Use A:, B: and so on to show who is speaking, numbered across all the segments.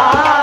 A: 아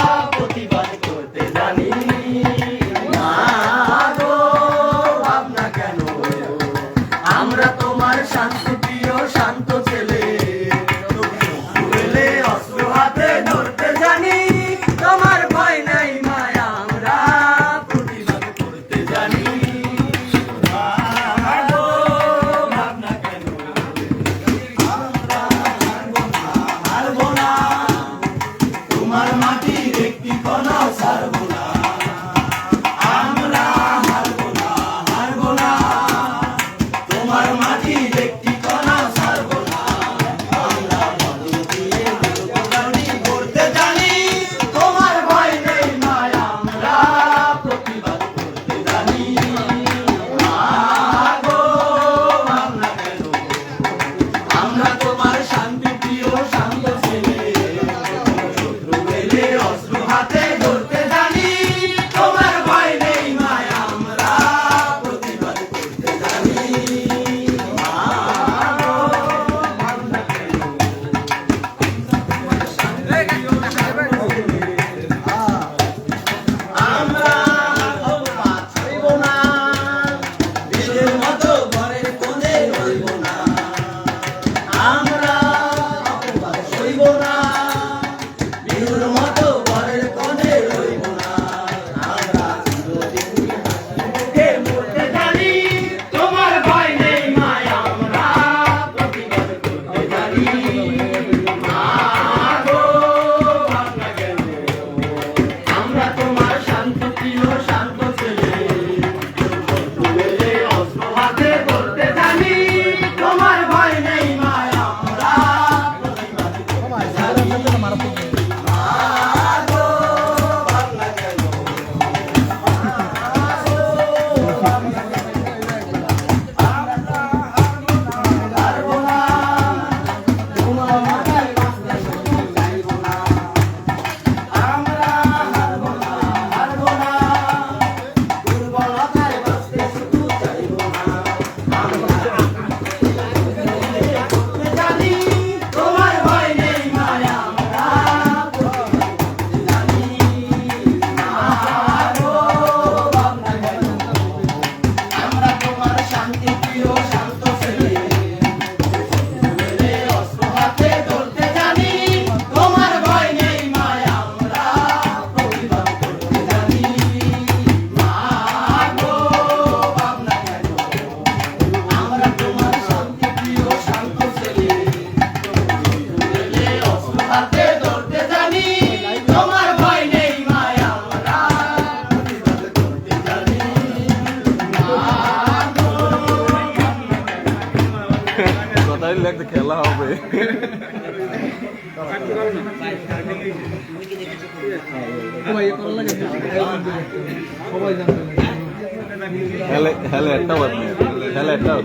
A: পারলে একটা
B: খেলা হবে হেলে একটা বাদ হেলে একটা
A: আর